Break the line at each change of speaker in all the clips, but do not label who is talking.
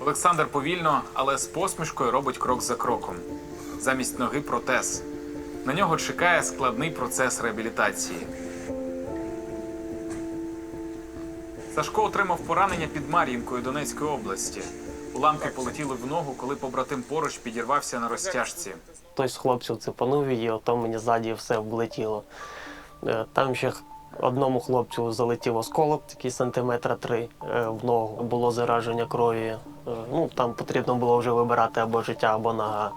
Олександр повільно, але з посмішкою робить крок за кроком. Замість ноги протез. На нього чекає складний процес реабілітації. Сашко отримав поранення під Мар'їнкою Донецької області. Уламки полетіли в ногу, коли побратим поруч підірвався на розтяжці.
Хтось з хлопців цепанув її, ото мені ззаді все влетіло. Е, Там ще одному хлопцю залетів осколок, такий сантиметра три е, в ногу. Було зараження крові. Е, Ну, там потрібно було вже вибирати або життя, або нога.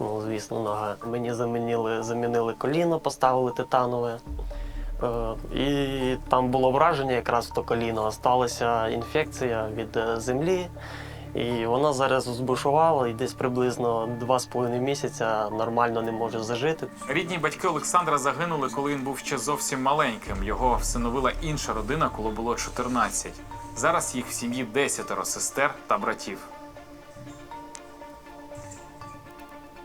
Ну, звісно, нога. Мені замінили, замінили коліно, поставили титанове. Е, І там було враження якраз в то коліно. Сталася інфекція від е, землі. І вона зараз збушувала і десь приблизно 2,5 місяця нормально не може зажити.
Рідні батьки Олександра загинули, коли він був ще зовсім маленьким. Його всиновила інша родина, коли було 14. Зараз їх в сім'ї десятеро сестер та братів.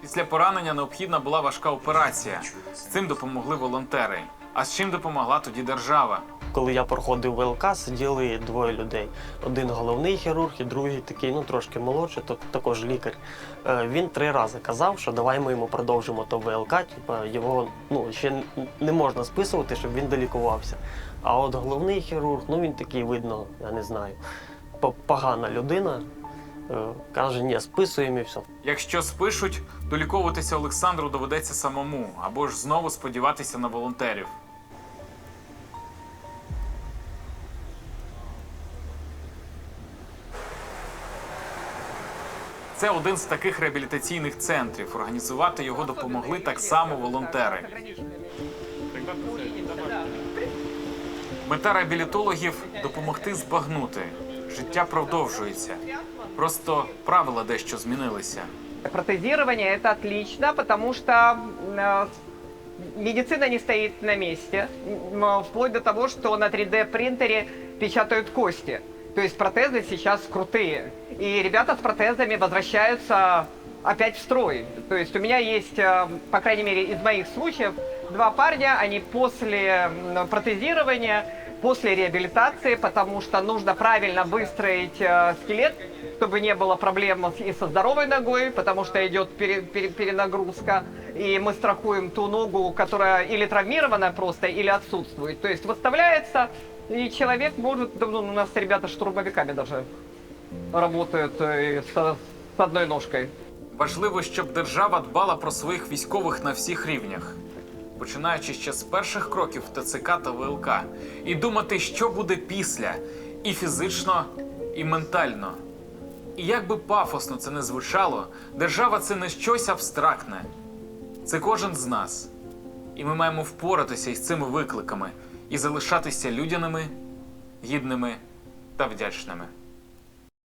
Після поранення необхідна була важка операція. З цим допомогли волонтери. А з чим допомогла тоді держава?
Коли я проходив ВЛК, сиділи двоє людей. Один головний хірург, і другий такий, ну трошки молодший, то також лікар. Е, Він три рази казав, що давай ми йому продовжимо то ВЛК. Типа його ну ще не можна списувати, щоб він долікувався. А от головний хірург, ну він такий видно, я не знаю, погана людина. Е, Каже, ні, списуємо і все.
Якщо спишуть, доліковуватися Олександру доведеться самому або ж знову сподіватися на волонтерів. Це один з таких реабілітаційних центрів. Організувати його допомогли так само волонтери. Мета реабілітологів допомогти збагнути. Життя продовжується. Просто правила дещо змінилися.
Протезирование это отлично, потому что э, медицина не стоит на месте, м, вплоть до того, что на 3D принтере печатают кости. То есть протезы сейчас крутые. И ребята с протезами возвращаются опять в строй. То есть у меня есть, э, по крайней мере, из моих случаев, два парня, они после протезирования, после реабилитации, потому что нужно правильно выстроить э, скелет, чтобы не было проблем и со здоровой ногой, потому что идет пере- пере- перенагрузка, и мы страхуем ту ногу, которая или травмирована просто, или отсутствует. То есть выставляется, и человек может, ну, у нас ребята штурмовиками даже работают э, с, с одной ножкой.
Важливо, щоб держава дбала про своїх військових на всіх рівнях, починаючи ще з перших кроків ТЦК та ВЛК, і думати, що буде після, і фізично, і ментально. І як би пафосно це не звучало, держава це не щось абстрактне. Це кожен з нас. І ми маємо впоратися із цими викликами і залишатися людяними, гідними та вдячними.